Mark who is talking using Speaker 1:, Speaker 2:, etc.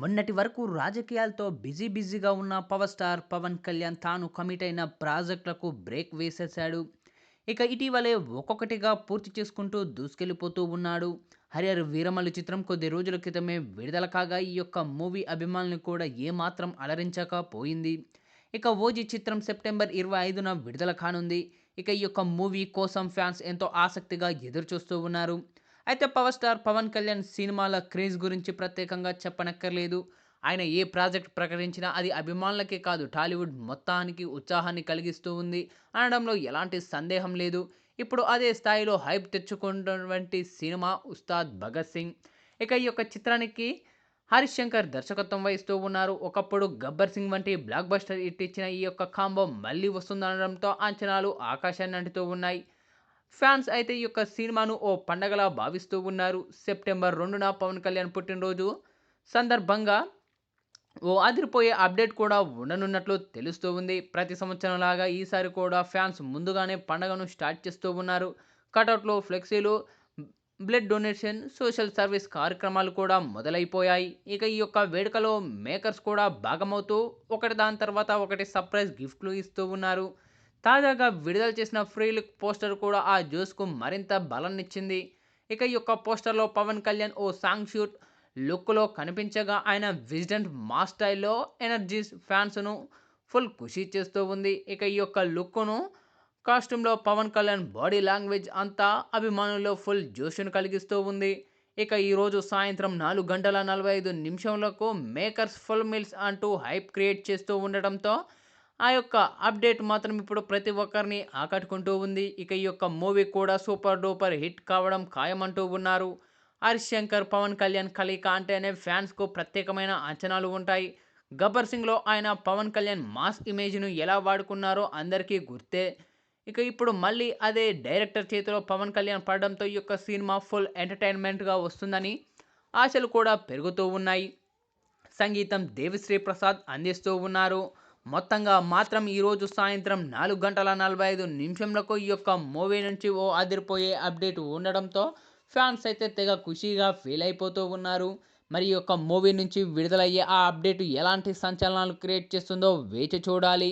Speaker 1: మొన్నటి వరకు రాజకీయాలతో బిజీ బిజీగా ఉన్న పవర్ స్టార్ పవన్ కళ్యాణ్ తాను కమిట్ అయిన ప్రాజెక్టులకు బ్రేక్ వేసేశాడు. ఇక ఇటీవలే ఒక్కొక్కటిగా పూర్తి చేసుకుంటూ దూసుకెళ్ళిపోతూ ఉన్నాడు. హరిహర్ వీరమల్లు చిత్రం కొద్ది రోజుల క్రితమే విడుదల కాగా ఈ యొక్క మూవీ అభిమానులను కూడా ఏమాత్రం అలరించకపోయింది ఇక ఓజీ చిత్రం సెప్టెంబర్ ఇరవై ఐదున విడుదల కానుంది. ఇక ఈ యొక్క మూవీ కోసం ఫ్యాన్స్ ఎంతో ఆసక్తిగా ఎదురుచూస్తూ ఉన్నారు. అయితే పవర్ స్టార్ పవన్ కళ్యాణ్ సినిమాల క్రేజ్ గురించి ప్రత్యేకంగా చెప్పనక్కర్లేదు. ఆయన ఏ ప్రాజెక్ట్ ప్రకటించినా అది అభిమానులకే కాదు టాలీవుడ్ మొత్తానికి ఉత్సాహాన్ని కలిగిస్తూ ఉంది అనడంలో ఎలాంటి సందేహం లేదు. ఇప్పుడు అదే స్థాయిలో హైప్ తెచ్చుకున్నటువంటి సినిమా ఉస్తాద్ భగత్ సింగ్. ఇక ఈ యొక్క చిత్రానికి హరీష్ శంకర్ దర్శకత్వం వహిస్తూ ఉన్నారు. ఒకప్పుడు గబ్బర్ సింగ్ వంటి బ్లాక్ బస్టర్ ఇట్టించిన ఈ యొక్క కాంబో మళ్ళీ వస్తుందనడంతో అంచనాలు ఆకాశాన్ని అంటుతూ ఉన్నాయి. ఫ్యాన్స్ అయితే ఈ యొక్క సినిమాను ఓ పండగలా భావిస్తూ ఉన్నారు. సెప్టెంబర్ రెండున పవన్ కళ్యాణ్ పుట్టినరోజు. సందర్భంగా ఓ అదిరిపోయే అప్డేట్ కూడా ఉండనున్నట్లు తెలుస్తూ ఉంది. ప్రతి సంవత్సరం లాగా ఈసారి కూడా ఫ్యాన్స్ ముందుగానే పండగను స్టార్ట్ చేస్తూ ఉన్నారు. కటౌట్లు ఫ్లెక్సీలు బ్లడ్ డొనేషన్ సోషల్ సర్వీస్ కార్యక్రమాలు కూడా మొదలైపోయాయి. ఇక ఈ యొక్క వేడుకలో మేకర్స్ కూడా భాగమవుతూ ఒకటి దాని తర్వాత ఒకటి సర్ప్రైజ్ గిఫ్ట్లు ఇస్తూ ఉన్నారు. తాజాగా విడుదల చేసిన ఫ్రీ లుక్ పోస్టర్ కూడా ఆ జ్యూస్కు మరింత బలాన్నిచ్చింది. ఇక ఈ యొక్క పోస్టర్లో పవన్ కళ్యాణ్ ఓ సాంగ్ షూట్ లుక్లో కనిపించగా ఆయన విజిడెంట్ మా స్టైల్లో ఎనర్జీస్ ఫ్యాన్స్ను ఫుల్ ఖుషి చేస్తూ ఉంది. ఇక ఈ యొక్క లుక్ను కాస్ట్యూమ్లో పవన్ కళ్యాణ్ బాడీ లాంగ్వేజ్ అంతా అభిమానుల్లో ఫుల్ జోష్ను కలిగిస్తూ ఉంది. ఇక ఈరోజు సాయంత్రం నాలుగు గంటల నలభై ఐదు నిమిషంలకు మేకర్స్ ఫుల్ మిల్స్ అంటూ హైప్ క్రియేట్ చేస్తూ ఉండటంతో ఆ యొక్క అప్డేట్ మాత్రం ఇప్పుడు ప్రతి ఒక్కరిని ఆకట్టుకుంటూ ఉంది. ఇక ఈ యొక్క మూవీ కూడా సూపర్ డూపర్ హిట్ కావడం ఖాయమంటూ ఉన్నారు. హరిశంకర్ శంకర్ పవన్ కళ్యాణ్ కలయిక అంటేనే ఫ్యాన్స్కు ప్రత్యేకమైన అంచనాలు ఉంటాయి. గబ్బర్ సింగ్లో ఆయన పవన్ కళ్యాణ్ మాస్ ఇమేజ్ను ఎలా వాడుకున్నారో అందరికీ గుర్తే. ఇక ఇప్పుడు మళ్ళీ అదే డైరెక్టర్ చేతిలో పవన్ కళ్యాణ్ పడడంతో ఈ యొక్క సినిమా ఫుల్ ఎంటర్టైన్మెంట్గా వస్తుందని ఆశలు కూడా పెరుగుతూ ఉన్నాయి. సంగీతం దేవిశ్రీ ప్రసాద్ అందిస్తూ ఉన్నారు. మొత్తంగా మాత్రం ఈరోజు సాయంత్రం నాలుగు గంటల నలభై ఐదు నిమిషంలకు ఈ యొక్క మూవీ నుంచి ఓ అదిరిపోయే అప్డేట్ ఉండడంతో ఫ్యాన్స్ అయితే తెగ ఖుషీగా ఫీల్ అయిపోతూ ఉన్నారు. మరి ఈ యొక్క మూవీ నుంచి విడుదలయ్యే ఆ అప్డేట్ ఎలాంటి సంచలనాలు క్రియేట్ చేస్తుందో వేచి చూడాలి.